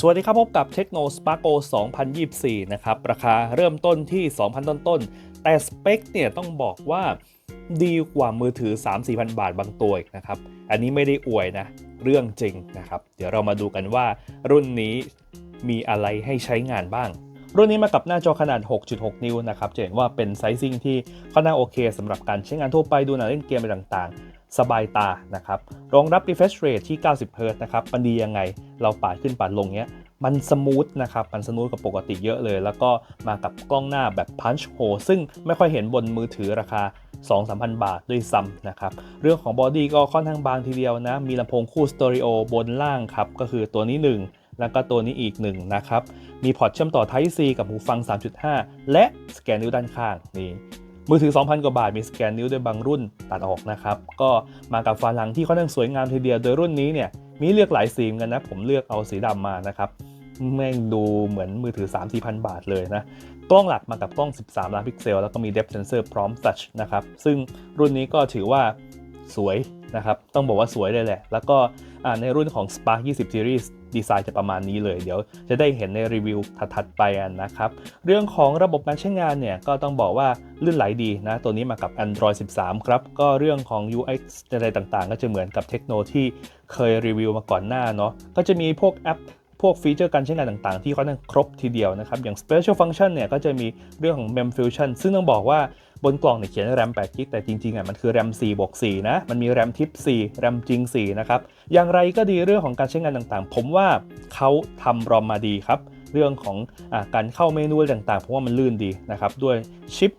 สวัสดีครับพบกับ Techno Sparko 2024 นะครับ ราคาเริ่มต้นที่ 2,000 ต้นๆแต่สเปคเนี่ยต้องบอกว่าดีกว่ามือถือ 3-4,000 บาทบางตัวอีกนะครับ อันนี้ไม่ได้อวยนะ เรื่องจริงนะครับ เดี๋ยวเรามาดูกันว่ารุ่นนี้มีอะไรให้ใช้งานบ้าง รุ่นนี้มากับหน้าจอขนาด 6.6 นิ้วนะครับจะเห็นว่าเป็นไซซิ่งที่ค่อนข้างโอเคสำหรับการใช้งานทั่วไปดูหนังเล่นเกมอะไรต่าง สบายตานะครับ รองรับ refresh rate ที่ 90 Hz นะครับ มันดียังไง เราปาดขึ้นปาดลงเนี้ย มันสมูทนะครับ มันสมูทกับปกติเยอะเลย แล้วก็มากับกล้องหน้าแบบ punch hole ซึ่งไม่ค่อยเห็นบนมือถือราคา 2-3,000 บาทด้วยซ้ำนะครับ เรื่องของบอดี้ก็ค่อนข้างบางทีเดียวนะ มีลำโพงคู่สเตอริโอบนล่างครับ ก็คือตัวนี้ 1แล้วก็ตัวนี้อีก1นะครับ มีพอร์ตเชื่อมต่อ Type C กับหูฟัง 3.5 และสแกนนิ้วด้านข้างนี่ มือถือ 2,000 กว่าบาทมีสแกนนิ้วด้วยบางรุ่นตัดออกนะครับ ก็มากับฝาหลังที่ค่อนข้างสวยงามทีเดียว โดยรุ่นนี้เนี่ยมีเลือกหลายสีกันนะ ผมเลือกเอาสีดำมานะครับแม่งดูเหมือนมือถือ 3-4,000 บาทเลยนะ กล้องหลักมากับกล้อง 13 ล้านพิกเซล แล้วก็มี depth sensor พร้อม touch นะครับ ซึ่งรุ่นนี้ก็ถือว่าสวย นะครับต้องบอกว่าสวยเลยแหละ แล้วก็ในรุ่นของ Spark 20 Series ดีไซน์จะประมาณนี้เลย เดี๋ยวจะได้เห็นในรีวิวถัดๆไปนะครับ เรื่องของระบบการใช้งานเนี่ยก็ต้องบอกว่าลื่นไหลดีนะ ตัวนี้มากับ Android 13 ครับ ก็เรื่องของ UX อะไรต่างๆ ก็จะเหมือนกับเทคโนที่เคยรีวิวมาก่อนหน้าเนาะก็จะมีพวกแอป พวกฟีเจอร์การใช้งานต่างๆ ที่ค่อนข้างครบทีเดียวนะครับ อย่าง Special Function เนี่ยก็จะมีเรื่องของ Mem Fusion ซึ่งต้องบอกว่าบนกล่องเนี่ยเขียน RAM 8 g b แต่จริงๆอะมันคือ RAM 4บวก4นะ มันมี RAM Tip 4 RAM จริง4นะครับ อย่างไรก็ดีเรื่องของการใช้งานต่างๆ ผมว่าเขาทำรอมมาดีครับ เรื่องของอการเข้าเมนูต่างๆ ผมว่ามันลื่นดีนะครับ ด้วยชิป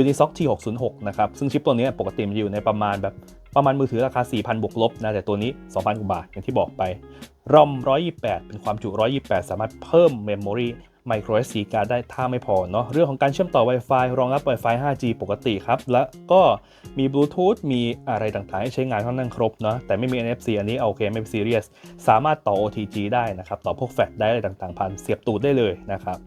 Unisoc T606 นะครับ ซึ่งชิปตัวนี้ปกติมันอยู่ในประมาณแบบประมาณมือถือราคา 4,000 บวกลบนะ แต่ตัวนี้ 2,000 กว่าบาท อย่างที่บอกไป รอม 128 เป็นความจุ 128 สามารถเพิ่ม Memory Micro SD card ได้ถ้าไม่พอเนาะเรื่องของการเชื่อมต่อ Wi-Fi รองรับ Wi-Fi 5G ปกติครับ และก็มี Bluetooth มีอะไรต่างๆ ให้ใช้งานค่อนข้างครบเนาะแต่ไม่มี NFC อันนี้โอเคไม่ซีเรียส สามารถต่อ OTG ได้นะครับ ต่อพวกแฟลชได้อะไรต่างๆ ผ่านเสียบตูดได้เลยนะครับ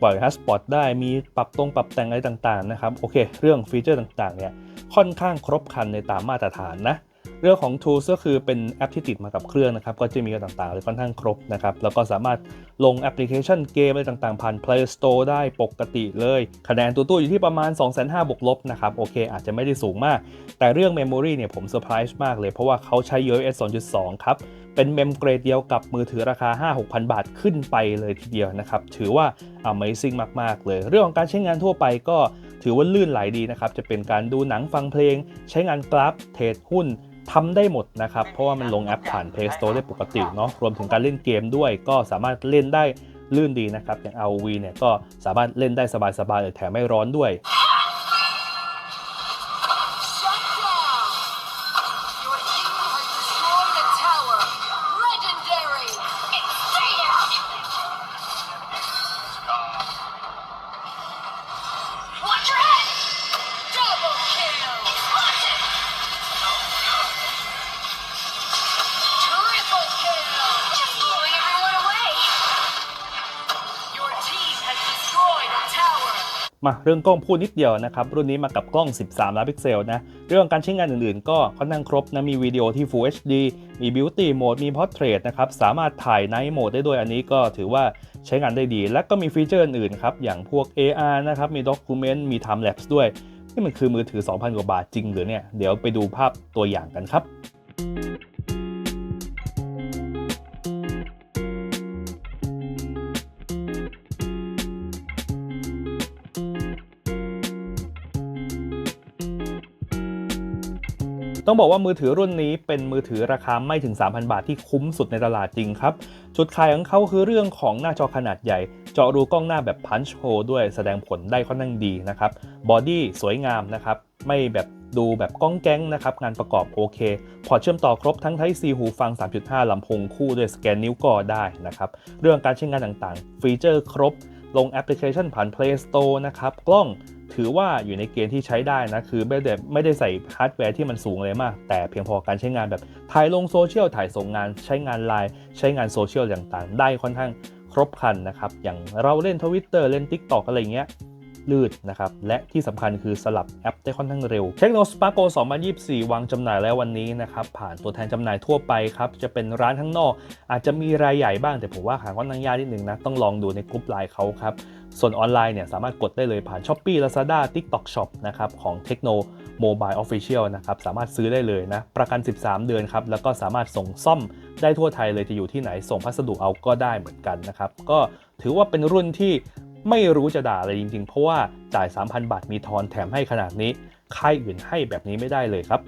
ปล่อยฮัสปอตได้มีปรับตรงปรับแต่งอะไรต่างๆนะครับโอเค เรื่องฟีเจอร์ต่างๆเนี่ยค่อนข้างครบครันในตามมาตรฐานนะ เรื่องของ Tools ก็คือเป็นแอปที่ติดมากับเครื่องนะครับ ก็จะมีต่างๆเลยค่อนข้างครบนะครับ แล้วก็สามารถลงแอปพลิเคชันเกมอะไรต่างๆ ผ่าน Play Store ได้ปกติเลย คะแนนตัวตู้อยู่ที่ประมาณ 2,500บวกลบนะครับ โอเค อาจจะไม่ได้สูงมาก แต่เรื่อง Memory เนี่ยผมเซอร์ไพรส์มากเลย เพราะว่าเขาใช้ UFS 2.2 ครับ เป็นเมมเกรดเดียวกับมือถือราคา 5-6,000 บาทขึ้นไปเลยทีเดียวนะครับ ถือว่า Amazing มากๆ เลย เรื่องของการใช้งานทั่วไปก็ถือว่าลื่นไหลดีนะครับ จะเป็นการดูหนังฟังเพลง ใช้งานกราฟเทรดหุ้น ทำได้หมดนะครับ เพราะว่ามันลงแอปผ่าน Play Store ได้ปกติเนาะรวมถึงการเล่นเกมด้วย ก็สามารถเล่นได้ลื่นดีนะครับ อย่าง ROV เนี่ยก็สามารถเล่นได้สบายๆเลยแถมไม่ร้อนด้วย มาเรื่องกล้องพูดนิดเดียวนะครับ รุ่นนี้มากับกล้อง 13 ล้านพิกเซลนะ เรื่องการใช้งานอื่นๆ ก็ค่อนข้างครบนะ มีวิดีโอที่ Full HD มี Beauty Mode มี Portrait นะครับ สามารถถ่าย Night Mode ได้ด้วยอันนี้ก็ถือว่าใช้งานได้ดี และก็มีฟีเจอร์อื่นๆครับ อย่างพวก AR นะครับ มี Document มี Time Lapse ด้วย นี่มันคือมือถือ 2,000 กว่าบาทจริงหรือเนี่ย เดี๋ยวไปดูภาพตัวอย่างกันครับ ต้องบอกว่ามือถือรุ่นนี้เป็นมือถือราคาไม่ถึง 3,000 บาทที่คุ้มสุดในตลาดจริงครับ จุดขายของเขาคือเรื่องของหน้าจอขนาดใหญ่ เจาะรูกล้องหน้าแบบ punch hole ด้วยแสดงผลได้ค่อนข้างดีนะครับ บอดี้สวยงามนะครับ ไม่แบบดูแบบก้องแก๊งนะครับ งานประกอบโอเค พอเชื่อมต่อครบทั้ง Type C หูฟัง 3.5ลำโพงคู่ด้วยสแกนนิ้วก็ได้นะครับ เรื่องการใช้งานต่างๆ ฟีเจอร์ครบ ลงแอปพลิเคชันผ่าน Play Store นะครับ กล้องถือว่าอยู่ในเกณฑ์ที่ใช้ได้นะ คือไม่ได้ไม่ได้ใส่ฮาร์ดแวร์ที่มันสูงเลยมาก แต่เพียงพอการใช้งานแบบ ถ่ายลงโซเชียล ถ่ายส่งงาน ใช้งานไลน์ใช้งานโซเชียลต่างๆ ได้ค่อนข้างครบครันนะครับ อย่างเราเล่นทวิตเตอร์เล่น TikTok อะไรเงี้ย ลื่นนะครับ และที่สำคัญคือสลับแอปได้ค่อนข้างเร็ว เทคโนสปาโก2024 วางจำหน่ายแล้ววันนี้นะครับ ผ่านตัวแทนจำหน่ายทั่วไปครับ จะเป็นร้านข้างนอก อาจจะมีรายใหญ่บ้างแต่ผมว่าหาค่อนข้างยากนิดนึงนะ ต้องลองดูในกลุ่มไลน์เขาครับ ส่วนออนไลน์เนี่ยสามารถกดได้เลยผ่าน s h อ p e e Lazada TikTok Shop นะครับของ Tecno Mobile Official นะครับสามารถซื้อได้เลยนะ ประกัน 13 เดือนครับ แล้วก็สามารถส่งซ่อมได้ทั่วไทยเลยจะอยู่ที่ไหนส่งพัสดุเอาก็ได้เหมือนกันนะครับ ก็ถือว่าเป็นรุ่นที่ ไม่รู้จะด่าอะไรจริง ๆ เพราะว่าจ่าย 3,000 บาทมีทอนแถมให้ขนาดนี้ ค่ายอื่นให้แบบนี้ไม่ได้เลยครับ